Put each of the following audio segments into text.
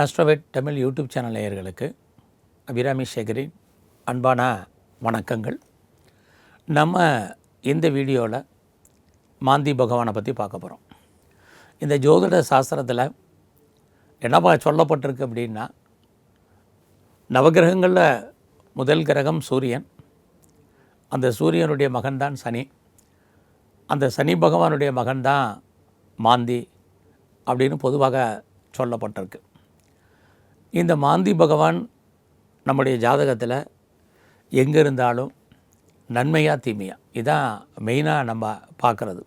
Astroved Tamil YouTube channel நேயர்களுக்கு அபிராமி சேகரின் அன்பான வணக்கங்கள். நம்ம இந்த வீடியோவில் மாந்தி பகவானை பற்றி பார்க்க போகிறோம் இந்த ஜோதிட சாஸ்திரத்தில் என்னப்பா சொல்லப்பட்டிருக்கு அப்படின்னா நவகிரகங்களில் முதல் கிரகம் சூரியன் அந்த சூரியனுடைய மகன்தான் சனி அந்த சனி பகவானுடைய மகன்தான் மாந்தி அப்படின்னு பொதுவாக சொல்லப்பட்டிருக்கு. இந்த மாந்தி பகவான் நம்முடைய ஜாதகத்தில் எங்கே இருந்தாலும் நன்மையா தீமையா? இதான் மெயினாக நம்ம பார்க்குறது.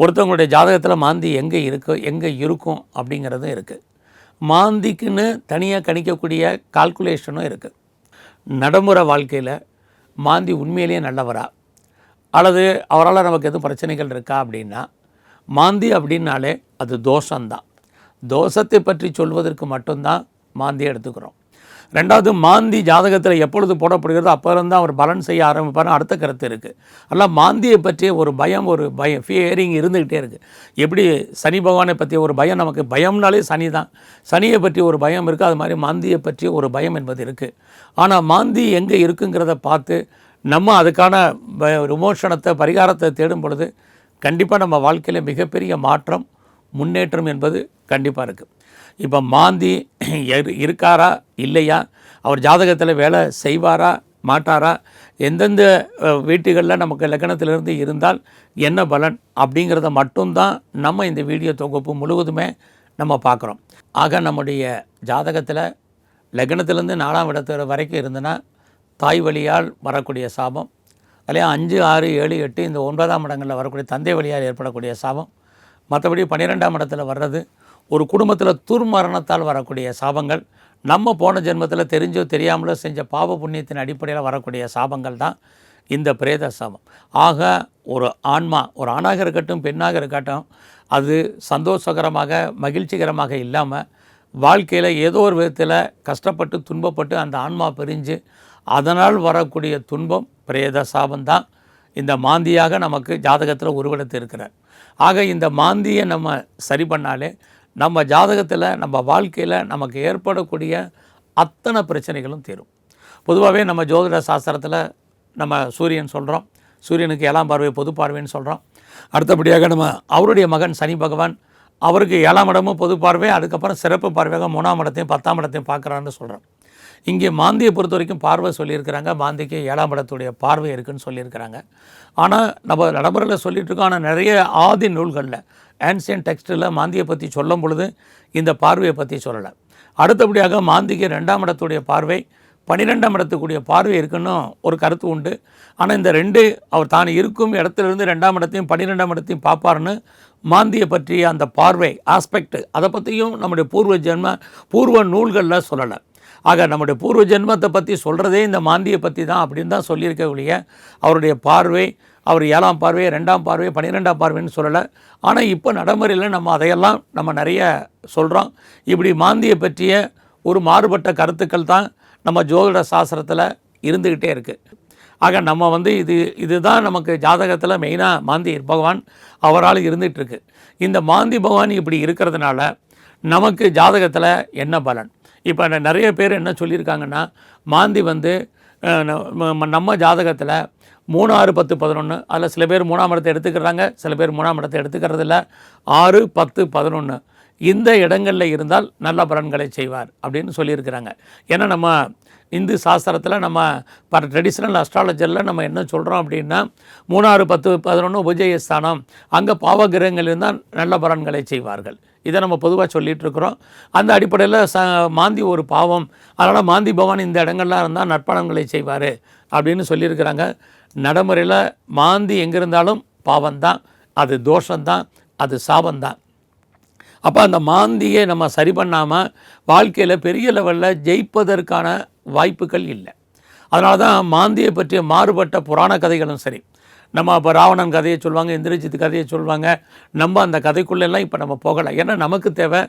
ஒருத்தவங்களுடைய ஜாதகத்தில் மாந்தி எங்கே இருக்கோ எங்கே இருக்கும் அப்படிங்கிறதும் இருக்குது மாந்திக்குன்னு தனியாக கணிக்கக்கூடிய கால்குலேஷனும் இருக்குது நடைமுறை வாழ்க்கையில் மாந்தி உண்மையிலேயே நல்லவரா? அல்லது அவரால் நமக்கு எதுவும் பிரச்சனைகள் இருக்கா அப்படின்னா மாந்தி அப்படின்னாலே அது தோஷம்தான். தோஷத்தை பற்றி சொல்வதற்கு மட்டும்தான் மாந்தியை எடுத்துக்கிறோம். ரெண்டாவது மாந்தி ஜாதகத்தில் எப்பொழுது போடப்படுகிறதோ அப்போருந்து அவர் பலன் செய்ய ஆரம்பிப்பார்னு அடுத்த கருத்து இருக்குது அதனால் மாந்தியை பற்றிய ஒரு பயம் ஒரு பயம் ஃபியரிங் இருந்துக்கிட்டே இருக்குது எப்படி சனி பகவானை பற்றிய ஒரு பயம்? நமக்கு பயம்னாலே சனி தான். சனியை பற்றி ஒரு பயம் இருக்குது அது மாதிரி மாந்தியை பற்றிய ஒரு பயம் என்பது இருக்குது ஆனால் மாந்தி எங்கே இருக்குங்கிறத பார்த்து நம்ம அதுக்கான ப- விமோசனத்தை பரிகாரத்தை தேடும் பொழுது கண்டிப்பாக நம்ம வாழ்க்கையில் மிகப்பெரிய மாற்றம் முன்னேற்றம் என்பது கண்டிப்பாக இருக்குது இப்போ மாந்தி இருக்காரா? இல்லையா? அவர் ஜாதகத்தில் வேலை செய்வாரா? மாட்டாரா? எந்தெந்த வீட்டுகளில் நமக்கு லக்கணத்திலிருந்து இருந்தால் என்ன பலன் அப்படிங்கிறத மட்டும்தான் நம்ம இந்த வீடியோ தொகுப்பு முழுவதுமே நம்ம பார்க்குறோம். ஆக நம்முடைய ஜாதகத்தில் லக்னத்திலேருந்து நாலாம் இடத்து வரைக்கும் இருந்ததுன்னா தாய் வழியால் வரக்கூடிய சாபம் அதிலே அஞ்சு ஆறு ஏழு எட்டு இந்த ஒன்பதாம் இடங்களில் வரக்கூடிய தந்தை வழியால் ஏற்படக்கூடிய சாபம் மற்றபடி பன்னிரெண்டாம் இடத்துல வர்றது ஒரு குடும்பத்தில் துர்மரணத்தால் வரக்கூடிய சாபங்கள் நம்ம போன ஜென்மத்தில் தெரிஞ்சோ தெரியாமலோ செஞ்ச பாவ புண்ணியத்தின் அடிப்படையில் வரக்கூடிய சாபங்கள் தான் இந்த பிரேத சாபம். ஆக ஒரு ஆன்மா ஒரு ஆணாக இருக்கட்டும் பெண்ணாக இருக்கட்டும் அது சந்தோஷகரமாக மகிழ்ச்சிகரமாக இல்லாமல் வாழ்க்கையில் ஏதோ ஒரு விதத்தில் கஷ்டப்பட்டு துன்பப்பட்டு அந்த ஆன்மா பிரிஞ்சு அதனால் வரக்கூடிய துன்பம் பிரேத சாபம்தான் இந்த மாந்தியாக நமக்கு ஜாதகத்தில் உருவெடுத்து இருக்கிறார். ஆக இந்த மாந்தியை நம்ம சரி பண்ணாலே நம்ம ஜாதகத்தில் நம்ம வாழ்க்கையில் நமக்கு ஏற்படக்கூடிய அத்தனை பிரச்சனைகளும் தீரும். பொதுவாகவே நம்ம ஜோதிட சாஸ்திரத்தில் நம்ம சூரியன் சொல்கிறோம் சூரியனுக்கு ஏழாம் பார்வை பொது பார்வைன்னு சொல்கிறோம் அடுத்தபடியாக நம்ம அவருடைய மகன் சனி பகவான் அவருக்கு ஏழாம் இடமும் பொது பார்வை அதுக்கப்புறம் சிறப்பு பார்வையாக மூணாம் இடத்தையும் பத்தாம் இடத்தையும் பார்க்குறான்னு சொல்கிறோம் இங்கே மாந்தியை பொறுத்த வரைக்கும் பார்வை சொல்லியிருக்கிறாங்க. மாந்திக்கு ஏழாம் இடத்துடைய பார்வை இருக்குன்னு சொல்லியிருக்கிறாங்க. ஆனால் நம்ம நடைமுறையில் சொல்லிகிட்ருக்கோம் ஆனால் நிறைய ஆதி நூல்களில் ஆன்சியன் டெக்ஸ்டில் மாந்தியை பற்றி சொல்லும் பொழுது இந்த பார்வையை பற்றி சொல்லலை. அடுத்தபடியாக மாந்திக்கு ரெண்டாம் இடத்துடைய பார்வை பன்னிரெண்டாம் இடத்துக்குரிய பார்வை இருக்குன்னு ஒரு கருத்து உண்டு. ஆனால் இந்த ரெண்டு அவர் தான் இருக்கும் இடத்துலேருந்து ரெண்டாம் இடத்தையும் பன்னிரெண்டாம் இடத்தையும் பார்ப்பார்னு மாந்தியை பற்றிய அந்த பார்வை ஆஸ்பெக்ட் அதை பற்றியும் நம்முடைய பூர்வ ஜென்ம பூர்வ நூல்களில் சொல்லலை. ஆக நம்முடைய பூர்வ ஜென்மத்தை பற்றி சொல்கிறதே இந்த மாந்தியை பற்றி தான் அப்படின்னு தான் சொல்லியிருக்க ஒழிய அவருடைய பார்வை அவர் ஏழாம் பார்வை ரெண்டாம் பார்வை பன்னிரெண்டாம் பார்வைன்னு சொல்லலை. ஆனால் இப்போ நடைமுறையில் நம்ம அதையெல்லாம் நம்ம நிறைய சொல்கிறோம் இப்படி மாந்தியை பற்றிய ஒரு மாறுபட்ட கருத்துக்கள் தான் நம்ம ஜோதிட சாஸ்திரத்தில் இருந்துக்கிட்டே இருக்குது ஆக நம்ம வந்து இது இதுதான் நமக்கு ஜாதகத்தில் மெயினாக மாந்தி பகவான் அவரால் இருந்துகிட்ருக்கு இந்த மாந்தி பகவான் இப்படி இருக்கிறதுனால நமக்கு ஜாதகத்தில் என்ன பலன்? இப்போ நிறைய பேர் என்ன சொல்லியிருக்காங்கன்னா மாந்தி வந்து நம்ம ஜாதகத்தில் மூணு ஆறு பத்து பதினொன்று அதில் சில பேர் மூணாம் இடத்தை எடுத்துக்கிறாங்க சில பேர் மூணாம் இடத்தை எடுத்துக்கிறது ஆறு பத்து பதினொன்று இந்த இடங்களில் இருந்தால் நல்ல பலன்களை செய்வார் அப்படின்னு சொல்லியிருக்கிறாங்க. ஏன்னா நம்ம இந்து சாஸ்திரத்தில் நம்ம பல ட்ரெடிஷ்னல் அஸ்ட்ராலஜரில் நம்ம என்ன சொல்கிறோம் அப்படின்னா மூணாறு பத்து பதினொன்று உபஜய ஸ்தானம் அங்கே பாவகிரகங்கள் இருந்தால் நல்ல பலன்களை செய்வார்கள். இதை நம்ம பொதுவாக சொல்லிகிட்டு இருக்கிறோம் அந்த அடிப்படையில் ச மாந்தி ஒரு பாவம். அதனால் மாந்தி பவான் இந்த இடங்கள்லாம் இருந்தால் நற்பலன்களை செய்வார் அப்படின்னு சொல்லியிருக்கிறாங்க. நடைமுறையில் மாந்தி எங்கே இருந்தாலும் பாவம்தான். அது தோஷம்தான். அது சாபம்தான். அப்போ அந்த மாந்தியை நம்ம சரி பண்ணாமல் வாழ்க்கையில் பெரிய லெவலில் ஜெயிப்பதற்கான வாய்ப்புகள் இல்லை. அதனால தான் மாந்தியை பற்றிய மாறுபட்ட புராண கதைகளும் சரி நம்ம அப்போ ராவணன் கதையை சொல்லுவாங்க இந்திரஜித் கதையை சொல்லுவாங்க நம்ம அந்த கதைக்குள்ளெல்லாம் இப்போ நம்ம போகலை. ஏன்னா நமக்கு தேவை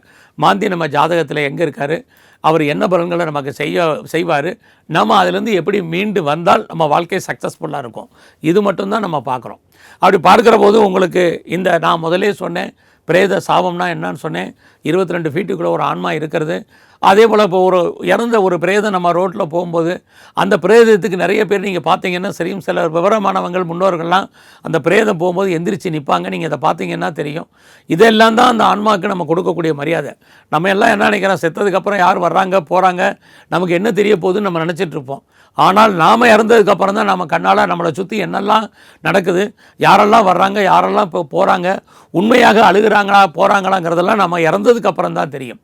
மாந்தி நம்ம ஜாதகத்தில் எங்கே இருக்கார் அவர் என்ன பலன்களை நமக்கு செய்ய செய்வார் நம்ம அதிலேருந்து எப்படி மீண்டு வந்தால் நம்ம வாழ்க்கை சக்ஸஸ்ஃபுல்லாக இருக்கும். இது மட்டும்தான் நம்ம பார்க்குறோம். அப்படி பார்க்குற போது உங்களுக்கு இந்த நான் முதலே சொன்னேன் பிரேத சாபம்னா என்னன்னு சொன்னேன். இருபத்தி ரெண்டு ஃபீட்டுக்குள்ளே ஒரு ஆன்மா இருக்கிறது. அதே போல் இப்போ ஒரு இறந்த ஒரு பிரேதம் நம்ம ரோட்டில் போகும்போது அந்த பிரேதத்துக்கு நிறைய பேர் நீங்கள் பார்த்தீங்கன்னா சரியும் சில விவரமானவங்கள் முன்னோர்கள்லாம் அந்த பிரேதம் போகும்போது எந்திரிச்சு நிற்பாங்க நீங்கள் அதை பார்த்தீங்கன்னா தெரியும். இதெல்லாம் தான் அந்த ஆன்மாவுக்கு நம்ம கொடுக்கக்கூடிய மரியாதை. நம்ம எல்லாம் என்ன நினைக்கிறோம்? செத்ததுக்கப்புறம் யார் வர்றாங்க போகிறாங்க நமக்கு என்ன தெரிய போகுதுன்னு நம்ம நினச்சிட்டு இருப்போம். ஆனால் நாம் இறந்ததுக்கப்புறம் தான் நம்ம கண்ணால் நம்மளை சுற்றி என்னெல்லாம் நடக்குது? யாரெல்லாம் வர்றாங்க? யாரெல்லாம் இப்போ போகிறாங்க உண்மையாக அழுகிறாங்களா போகிறாங்களாங்கிறதெல்லாம் நம்ம இறந்ததுக்கப்புறம் தான் தெரியும்.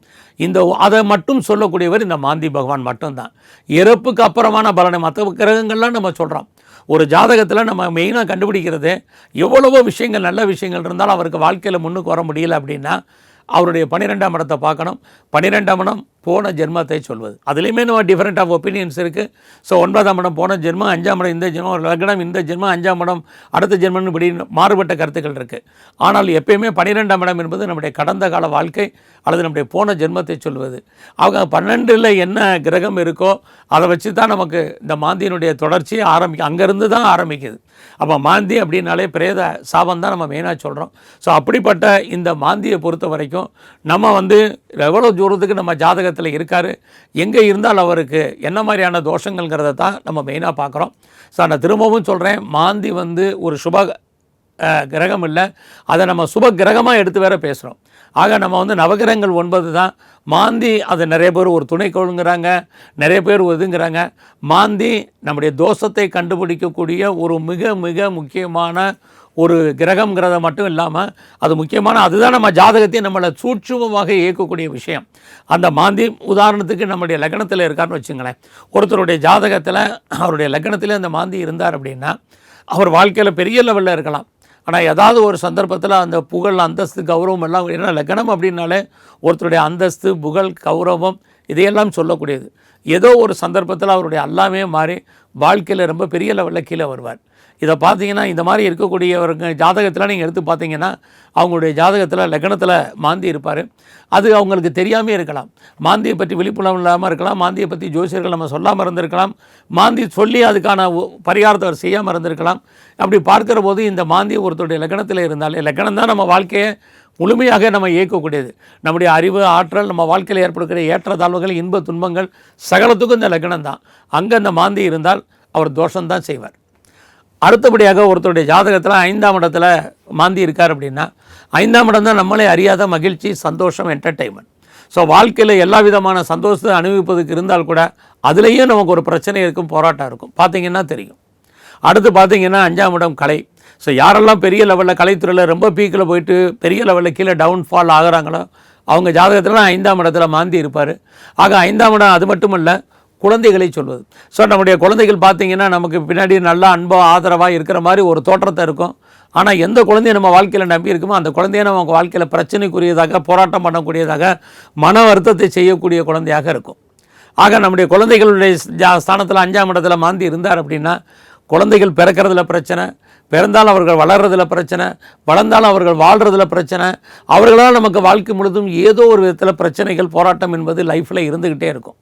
இந்த அதை மட்டும் சொல்லக்கூடியவர் இந்த மாந்தி பகவான் மட்டும்தான். இறப்புக்கு அப்புறமான பலனை மற்ற கிரகங்கள்லாம் நம்ம சொல்கிறோம் ஒரு ஜாதகத்தில் நம்ம மெயினாக கண்டுபிடிக்கிறது எவ்வளவோ விஷயங்கள் நல்ல விஷயங்கள் இருந்தாலும் அவருக்கு வாழ்க்கையில் முன்னுக்கு வர முடியல அப்படின்னா அவருடைய பன்னிரெண்டாம் இடத்தை பார்க்கணும். பன்னிரெண்டாம் இடம் போன ஜென்மத்தை சொல்வது. அதுலேயுமே நம்ம டிஃப்ரெண்ட் ஆஃப் ஒப்பீனியன்ஸ் இருக்குது ஸோ ஒன்பதாம் இடம் போன ஜென்மம் அஞ்சாம் இடம் இந்த ஜென்மம் ஒரு லக்னம் இந்த ஜென்மம் அஞ்சாம் இடம் அடுத்த ஜென்மம்னு இப்படி மாறுபட்ட கருத்துக்கள் இருக்குது ஆனால் எப்பயுமே பன்னிரெண்டாம் இடம் என்பது நம்முடைய கடந்த கால வாழ்க்கை அல்லது நம்முடைய போன ஜென்மத்தை சொல்வது. அவங்க பன்னெண்டில் என்ன கிரகம் இருக்கோ அதை வச்சு தான் நமக்கு இந்த மாந்தியினுடைய தொடர்ச்சியை ஆரம்பிக்கும் அங்கேருந்து தான் ஆரம்பிக்குது. அப்போ மாந்தி அப்படின்னாலே பிரேத சாபம் தான் நம்ம மெயினாக சொல்கிறோம் ஸோ அப்படிப்பட்ட இந்த மாந்தியை பொறுத்த வரைக்கும் நம்ம வந்து எவ்வளோ தூரத்துக்கு நம்ம ஜாதகத்தில் இருக்கார். எங்கே இருந்தால் அவருக்கு என்ன மாதிரியான தோஷங்கள்ங்கிறத தான் நம்ம மெயினாக பார்க்குறோம். ஸோ நான் திரும்பவும் சொல்கிறேன் மாந்தி வந்து ஒரு சுப கிரகம் இல்லை. அதை நம்ம சுப கிரகமாக எடுத்து வேற பேசுகிறோம் ஆக நம்ம வந்து நவகிரகங்கள் ஒன்பது தான். மாந்தி அதை நிறைய பேர் ஒரு துணைக்கோளுங்கிறாங்க நிறைய பேர் ஒதுங்கிறாங்க மாந்தி நம்முடைய தோஷத்தை கண்டுபிடிக்கக்கூடிய ஒரு மிக மிக முக்கியமான ஒரு கிரகம்ங்கிறத மட்டும் இல்லாமல் அது முக்கியமான அதுதான் நம்ம ஜாதகத்தையும் நம்மளை சூட்சுமமாக இயக்கக்கூடிய விஷயம். அந்த மாந்தி உதாரணத்துக்கு நம்முடைய லக்னத்தில் இருக்காருன்னு வச்சுங்களேன். ஒருத்தருடைய ஜாதகத்தில் அவருடைய லக்னத்தில் அந்த மாந்தி இருந்தார் அப்படின்னா அவர் வாழ்க்கையில் பெரிய லெவலில் இருக்கலாம். ஆனால் ஏதாவது ஒரு சந்தர்ப்பத்தில் அந்த புகழ் அந்தஸ்து கௌரவம் எல்லாம் ஏன்னா லக்னம் அப்படின்னாலே ஒருத்தருடைய அந்தஸ்து புகழ் கௌரவம் இதையெல்லாம் சொல்லக்கூடியது. ஏதோ ஒரு சந்தர்ப்பத்தில் அவருடைய எல்லாமே மாறி வாழ்க்கையில் ரொம்ப பெரிய லெவலில் கீழே வருவார். இதை பார்த்தீங்கன்னா இந்த மாதிரி இருக்கக்கூடியவருங்க ஜாதகத்தில் நீங்கள் எடுத்து பார்த்தீங்கன்னா அவங்களுடைய ஜாதகத்தில் லக்னத்தில் மாந்தி இருப்பார். அது அவங்களுக்கு தெரியாமே இருக்கலாம். மாந்தியை பற்றி விழிப்புணர்வு இல்லாமல் இருக்கலாம். மாந்தியை பற்றி ஜோசியர்கள் நம்ம சொல்லாமல் இருந்திருக்கலாம். மாந்தி சொல்லி அதுக்கான ஒ- பரிகாரத்தை அவர் செய்யாமல் இருந்திருக்கலாம். அப்படி பார்க்குற போது இந்த மாந்தி ஒருத்தருடைய லக்னத்தில் இருந்தாலே லக்னம் தான் நம்ம வாழ்க்கையை முழுமையாக நம்ம இயக்கக்கூடியது. நம்முடைய அறிவு ஆற்றல் நம்ம வாழ்க்கையில் ஏற்படுகிற ஏற்றத்தாழ்வுகள் இன்ப துன்பங்கள் சகலத்துக்கும் இந்த லக்னம் தான் அங்கே அந்த மாந்தி இருந்தால் அவர் தோஷம்தான் செய்வார். அடுத்தபடியாக ஒருத்தருடைய ஜாதகத்தில் ஐந்தாம் இடத்துல மாந்தி இருக்கார் அப்படின்னா ஐந்தாம் இடம் தான் நம்மளே அறியாத மகிழ்ச்சி சந்தோஷம் என்டர்டெயின்மெண்ட் ஸோ வாழ்க்கையில் எல்லா விதமான சந்தோஷத்தை அனுபவிப்பதுக்கு இருந்தால் கூட அதுலேயும் நமக்கு ஒரு பிரச்சனை இருக்கும் போராட்டம் இருக்கும். பார்த்தீங்கன்னா தெரியும். அடுத்து பார்த்தீங்கன்னா அஞ்சாம் இடம் கலை. ஸோ யாரெல்லாம் பெரிய லெவலில் கலைத்துறையில் ரொம்ப பீக்கில் போயிட்டு பெரிய லெவலில் கீழே டவுன்ஃபால் ஆகிறாங்களோ அவங்க ஜாதகத்தில் ஐந்தாம் இடத்துல மாந்தி இருப்பார். ஆக ஐந்தாம் இடம் அது மட்டும் இல்லை குழந்தைகளை சொல்வது. ஸோ நம்முடைய குழந்தைகள் பார்த்தீங்கன்னா நமக்கு பின்னாடி நல்லா அன்பாக ஆதரவாக இருக்கிற மாதிரி ஒரு தோற்றத்தை இருக்கும். ஆனால் எந்த குழந்தைய நம்ம வாழ்க்கையில் நம்பி இருக்குமோ அந்த குழந்தைய நம்ம வாழ்க்கையில் பிரச்சனைக்குரியதாக போராட்டம் பண்ணக்கூடியதாக மன வருத்தத்தை செய்யக்கூடிய குழந்தையாக இருக்கும். ஆக நம்முடைய குழந்தைகளுடைய ஸ்தானத்தில் அஞ்சாம் இடத்துல மாந்தி இருந்தார் அப்படின்னா குழந்தைகள் பிறக்கிறதுல பிரச்சனை பிறந்தாலும் அவர்கள் வளர்கிறதுல பிரச்சனை வளர்ந்தாலும் அவர்கள் வாழ்கிறதுல பிரச்சனை அவர்களால் நமக்கு வாழ்க்கை முழுதும் ஏதோ ஒரு விதத்தில் பிரச்சனைகள் போராட்டம் என்பது லைஃப்பில் இருந்துக்கிட்டே இருக்கும்.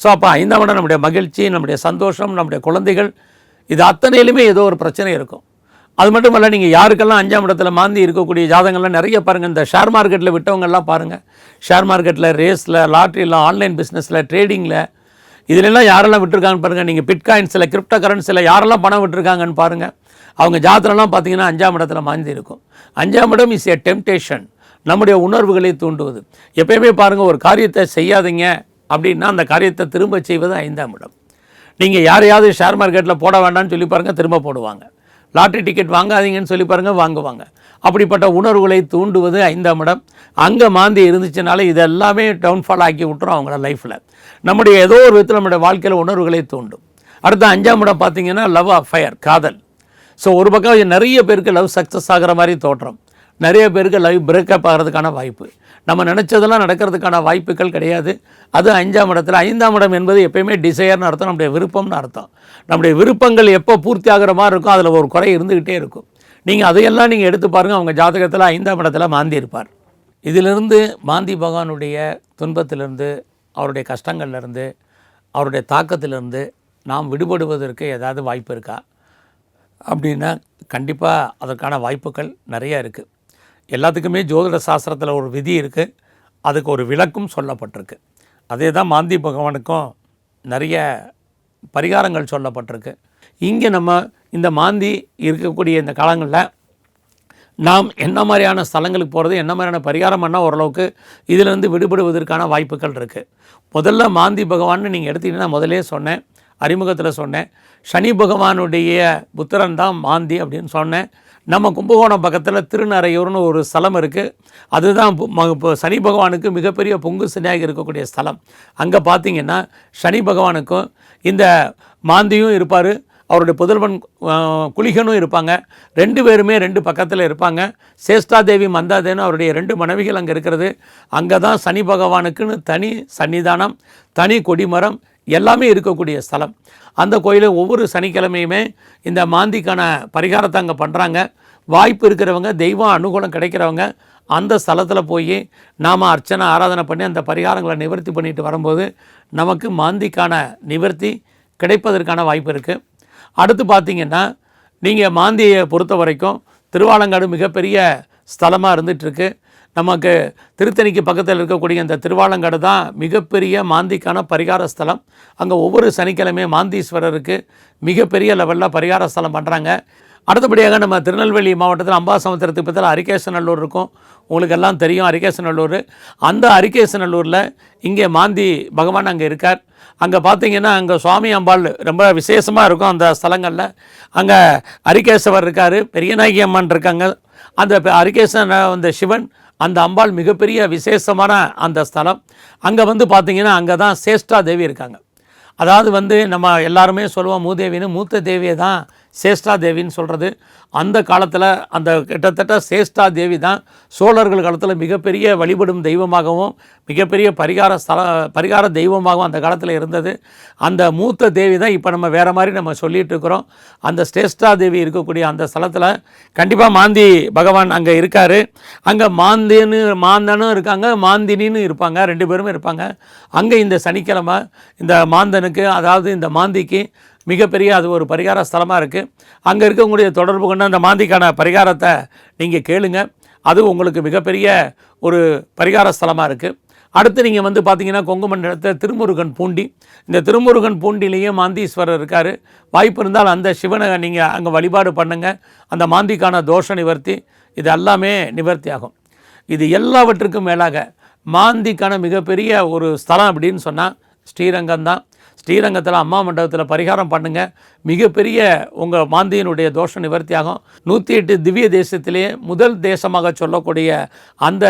ஸோ அப்போ ஐந்தாம் இடம் நம்முடைய மகிழ்ச்சி நம்முடைய சந்தோஷம் நம்முடைய குழந்தைகள் இது அத்தனையிலுமே ஏதோ ஒரு பிரச்சனை இருக்கும். அது மட்டும் இல்லை நீங்கள் யாருக்கெல்லாம் அஞ்சாம் இடத்துல மாந்தி இருக்கக்கூடிய ஜாதகங்கள்லாம் நிறைய பாருங்கள் இந்த ஷேர் மார்க்கெட்டில் விட்டவங்கெல்லாம் பாருங்கள் ஷேர் மார்க்கெட்டில் ரேஸில் லாட்ரியில் ஆன்லைன் பிஸ்னஸில் ட்ரேடிங்கில் இதிலெல்லாம் யாரெல்லாம் விட்டுருக்காங்கன்னு பாருங்கள் நீங்கள் பிட்காயின்ஸில் கிரிப்டோ கரன்சியில் யாரெல்லாம் பணம் விட்டுருக்காங்கன்னு பாருங்கள் அவங்க ஜாதகம்லாம் பார்த்தீங்கன்னா அஞ்சாம் இடத்துல மாந்தி இருக்கும். அஞ்சாம் இடம் இஸ் எ டெம்டேஷன் நம்முடைய உணர்வுகளை தூண்டுவது. எப்பயுமே பாருங்கள் ஒரு காரியத்தை செய்யாதீங்க. அப்படின்னா அந்த காரியத்தை திரும்ப செய்வது ஐந்தாம் இடம். நீங்கள் யாரையாவது ஷேர் மார்க்கெட்டில் போட வேண்டாம்னு சொல்லி பாருங்கள் திரும்ப போடுவாங்க. லாட்ரி டிக்கெட் வாங்காதீங்கன்னு சொல்லி பாருங்கள் வாங்குவாங்க. அப்படிப்பட்ட உணர்வுகளை தூண்டுவது ஐந்தாம் இடம். அங்கே மாந்தி இருந்துச்சுனால இது எல்லாமே டவுன்ஃபால் ஆக்கி விட்டுரும் அவங்கள லைஃப்பில் நம்முடைய ஏதோ ஒரு விதத்தில் நம்முடைய வாழ்க்கையில் உணர்வுகளை தூண்டும். அடுத்து அஞ்சாம் இடம் பார்த்தீங்கன்னா லவ் அஃபயர் காதல். ஸோ ஒரு பக்கம் நிறைய பேருக்கு லவ் சக்ஸஸ் ஆகிற மாதிரி தோற்றம். நிறைய பேருக்கு லைவ் பிரேக்கப் ஆகிறதுக்கான வாய்ப்பு. நம்ம நினச்சதெல்லாம் நடக்கிறதுக்கான வாய்ப்புகள் கிடையாது. அது அஞ்சாம் இடத்துல ஐந்தாம் இடம் என்பது எப்பயுமே டிசையர்னு அர்த்தம் நம்முடைய விருப்பம்னு அர்த்தம். நம்முடைய விருப்பங்கள் எப்போ பூர்த்தி ஆகிற மாதிரி இருக்கும் அதில் ஒரு குறை இருந்துக்கிட்டே இருக்கும். நீங்கள் அதையெல்லாம் நீங்கள் எடுத்து பாருங்கள் அவங்க ஜாதகத்தில் ஐந்தாம் இடத்துல மாந்தி இருப்பார். இதிலிருந்து மாந்தி பகவானுடைய துன்பத்திலிருந்து அவருடைய கஷ்டங்கள்லேருந்து அவருடைய தாக்கத்திலிருந்து நாம் விடுபடுவதற்கு ஏதாவது வாய்ப்பு இருக்கா? அப்படின்னா கண்டிப்பாக அதற்கான வாய்ப்புகள் நிறைய இருக்குது எல்லாத்துக்குமே ஜோதிட சாஸ்திரத்தில் ஒரு விதி இருக்குது அதுக்கு ஒரு விளக்கும் சொல்லப்பட்டிருக்கு. அதே தான் மாந்தி பகவானுக்கும் நிறைய பரிகாரங்கள் சொல்லப்பட்டிருக்கு. இங்கே நம்ம இந்த மாந்தி இருக்கக்கூடிய இந்த காலங்களில் நாம் என்ன மாதிரியான ஸ்தலங்களுக்கு போகிறது என்ன மாதிரியான பரிகாரம் பண்ணால் ஓரளவுக்கு இதிலிருந்து விடுபடுவதற்கான வாய்ப்புகள் இருக்குது முதல்ல மாந்தி பகவான்னு நீங்கள் எடுத்தீங்கன்னா முதலே சொன்னேன் அறிமுகத்தில் சொன்னேன். சனி பகவானுடைய புத்திரன் தான் மாந்தி அப்படின்னு சொன்னேன். நம்ம கும்பகோணம் பக்கத்தில் திருநறையூர்னு ஒரு ஸ்தலம் இருக்குது அதுதான் இப்போ சனி பகவானுக்கு மிகப்பெரிய பொங்கு சனியாக இருக்கக்கூடிய ஸ்தலம். அங்கே பார்த்தீங்கன்னா சனி பகவானுக்கும் இந்த மாந்தியும் இருப்பார். அவருடைய புதல்வன் குளிகனும் இருப்பாங்க. ரெண்டு பேருமே ரெண்டு பக்கத்தில் இருப்பாங்க. சேஷ்டாதேவி மந்தாதேன்னு அவருடைய ரெண்டு மனைவிகள் அங்கே இருக்கிறது. அங்கே தான் சனி பகவானுக்குன்னு தனி சன்னிதானம் தனி கொடிமரம் எல்லாமே இருக்கக்கூடிய ஸ்தலம். அந்த கோயிலில் ஒவ்வொரு சனிக்கிழமையுமே இந்த மாந்திக்கான பரிகாரத்தை அங்கே பண்ணுறாங்க வாய்ப்பு இருக்கிறவங்க தெய்வம் அனுகூலம் கிடைக்கிறவங்க அந்த ஸ்தலத்தில் போய் நாம் அர்ச்சனை ஆராதனை பண்ணி அந்த பரிகாரங்களை நிவர்த்தி பண்ணிட்டு வரும்போது நமக்கு மாந்திக்கான நிவர்த்தி கிடைப்பதற்கான வாய்ப்பு இருக்குது அடுத்து பார்த்திங்கன்னா நீங்கள் மாந்தியை பொறுத்த வரைக்கும் திருவாலங்காடு மிகப்பெரிய ஸ்தலமாக இருந்துகிட்ருக்கு நமக்கு திருத்தணிக்கு பக்கத்தில் இருக்கக்கூடிய இந்த திருவாலங்காடு தான் மிகப்பெரிய மாந்திக்கான பரிகார ஸ்தலம். அங்கே ஒவ்வொரு சனிக்கிழமையும் மாந்தீஸ்வரருக்கு மிகப்பெரிய லெவலில் பரிகார ஸ்தலம் பண்ணுறாங்க அடுத்தபடியாக நம்ம திருநெல்வேலி மாவட்டத்தில் அம்பாசமுத்திரத்துக்கு பக்கத்தில் அரிகேசநல்லூர் இருக்கும். உங்களுக்கு எல்லாம் தெரியும் அரிகேசநல்லூர். அந்த அரிகேசநல்லூரில் இங்கே மாந்தி பகவான் அங்கே இருக்கார். அங்கே பார்த்தீங்கன்னா அங்கே சுவாமி அம்பாள் ரொம்ப விசேஷமாக இருக்கும் அந்த ஸ்தலங்களில். அங்கே அரிகேசவர் இருக்கார் பெரியநாயகி அம்மன் இருக்காங்க. அந்த அரிகேசன் அந்த சிவன் அந்த அம்பாள் மிகப்பெரிய விசேஷமான அந்த ஸ்தலம். அங்கே வந்து பார்த்தீங்கன்னா அங்கே தான் சேஷ்டா தேவி இருக்காங்க. அதாவது வந்து நம்ம எல்லாருமே சொல்லுவோம் மூதேவின்னு மூத்த தேவியை தான் சேஷ்டா தேவின்னு சொல்கிறது அந்த காலத்தில் அந்த கிட்டத்தட்ட சேஷ்டா தேவி தான் சோழர்கள் காலத்தில் மிகப்பெரிய வழிபடும் தெய்வமாகவும் மிகப்பெரிய பரிகார ஸ்தல பரிகார தெய்வமாகவும் அந்த காலத்தில் இருந்தது. அந்த மூத்த தேவி தான் இப்போ நம்ம வேறு மாதிரி நம்ம சொல்லிகிட்டு இருக்கிறோம். அந்த சேஷ்டா தேவி இருக்கக்கூடிய அந்த ஸ்தலத்தில் கண்டிப்பாக மாந்தி பகவான் அங்கே இருக்கார். அங்கே மாந்தின்னு மாந்தனும் இருக்காங்க மாந்தினின்னு இருப்பாங்க ரெண்டு பேருமே இருப்பாங்க. அங்கே இந்த சனிக்கிழமை இந்த மாந்தனுக்கு அதாவது இந்த மாந்திக்கு மிகப்பெரிய அது ஒரு பரிகார ஸ்தலமாக இருக்குது அங்கே இருக்கவங்களுடைய தொடர்பு கொண்ட அந்த மாந்திக்கான பரிகாரத்தை நீங்கள் கேளுங்க. அது உங்களுக்கு மிகப்பெரிய ஒரு பரிகார ஸ்தலமாக இருக்குது அடுத்து நீங்கள் வந்து பார்த்தீங்கன்னா கொங்கு மண்டலத்தை திருமுருகன் பூண்டி. இந்த திருமுருகன் பூண்டிலேயே மாந்தீஸ்வரர் இருக்கார். வாய்ப்பு இருந்தால் அந்த சிவனை நீங்கள் அங்கே வழிபாடு பண்ணுங்கள் அந்த மாந்திக்கான தோஷ நிவர்த்தி இது எல்லாமே நிவர்த்தி ஆகும். இது எல்லாவற்றுக்கும் மேலாக மாந்திக்கான மிகப்பெரிய ஒரு ஸ்தலம் அப்படின்னு சொன்னால் ஸ்ரீரங்கம் தான். ஸ்ரீரங்கத்தில் அம்மா மண்டபத்தில் பரிகாரம் பண்ணுங்கள் மிகப்பெரிய உங்கள் மாந்தியினுடைய தோஷ நிவர்த்தியாகும். நூற்றி எட்டு திவ்ய தேசத்திலே முதல் தேசமாக சொல்லக்கூடிய அந்த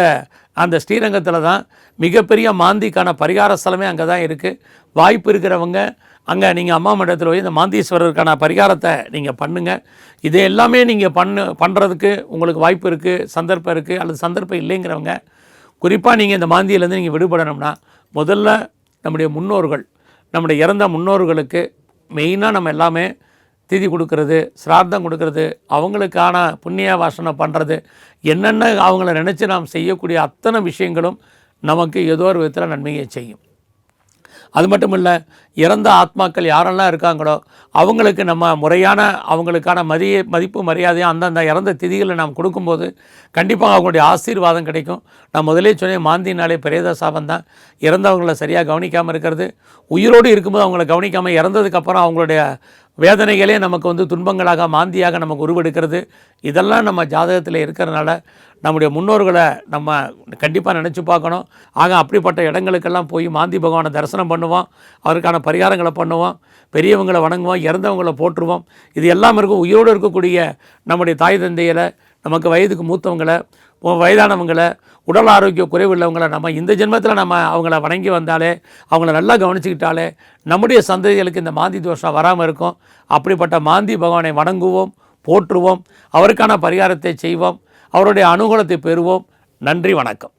அந்த ஸ்ரீரங்கத்தில் தான் மிகப்பெரிய மாந்திக்கான பரிகார ஸ்தலமே அங்கே தான் இருக்குது வாய்ப்பு இருக்கிறவங்க அங்கே நீங்கள் அம்மா மண்டபத்தில் போய் இந்த மாந்தீஸ்வரருக்கான பரிகாரத்தை நீங்கள் பண்ணுங்கள் இது எல்லாமே நீங்கள் பண்ணு பண்ணுறதுக்கு உங்களுக்கு வாய்ப்பு இருக்குது சந்தர்ப்பம் இருக்குது அல்லது சந்தர்ப்பம் இல்லைங்கிறவங்க குறிப்பாக நீங்கள் இந்த மாந்தியிலேருந்து நீங்கள் விடுபடணும்னா முதல்ல நம்முடைய முன்னோர்கள் நம்முடைய இறந்த முன்னோர்களுக்கு மெயினாக நம்ம எல்லாமே திதி கொடுக்கறது சிரார்த்தம் கொடுக்கறது அவங்களுக்கான புண்ணிய வாசனை பண்ணுறது என்னென்ன அவங்கள நினச்சி நாம் செய்யக்கூடிய அத்தனை விஷயங்களும் நமக்கு ஏதோ ஒரு விதத்தில் நன்மையை செய்யும். அது மட்டும் இல்லை இறந்த ஆத்மாக்கள் யாரெல்லாம் இருக்காங்களோ அவங்களுக்கு நம்ம முறையான அவங்களுக்கான மதிய மதிப்பு மரியாதையும் அந்தந்த இறந்த திதிகளை நாம் கொடுக்கும்போது கண்டிப்பாக அவங்களுடைய ஆசீர்வாதம் கிடைக்கும். நான் முதலே சொன்னேன் மாந்தினாலே பிரேத சாபம் தான். இறந்தவங்களை சரியாக கவனிக்காமல் இருக்கிறது. உயிரோடு இருக்கும்போது அவங்கள கவனிக்காமல் இறந்ததுக்கப்புறம் அவங்களுடைய வேதனைகளே நமக்கு வந்து துன்பங்களாக மாந்தியாக நமக்கு உருவெடுக்கிறது. இதெல்லாம் நம்ம ஜாதகத்தில் இருக்கிறனால நம்முடைய முன்னோர்களை நம்ம கண்டிப்பாக நினச்சி பார்க்கணும். ஆக அப்படிப்பட்ட இடங்களுக்கெல்லாம் போய் மாந்தி பகவானை தரிசனம் பண்ணுவோம். அவருக்கான பரிகாரங்களை பண்ணுவோம். பெரியவங்களை வணங்குவோம். இறந்தவங்களை போற்றுவோம். இது எல்லாம் இருக்கும். உயிரோடு இருக்கக்கூடிய நம்முடைய தாய் தந்தையரை நமக்கு வயதுக்கு மூத்தவங்களை வயதானவங்களை உடல் ஆரோக்கிய குறைவுள்ளவங்களை நம்ம இந்த ஜென்மத்தில் நம்ம அவங்கள வணங்கி வந்தாலே அவங்கள நல்லா கவனிச்சுக்கிட்டாலே நம்முடைய சந்ததிகளுக்கு இந்த மாந்தி தோஷம் வராமல் இருக்கும். அப்படிப்பட்ட மாந்தி பகவானை வணங்குவோம் போற்றுவோம். அவருக்கான பரிகாரத்தை செய்வோம். அவருடைய அனுகூலத்தை பெறுவோம். நன்றி வணக்கம்.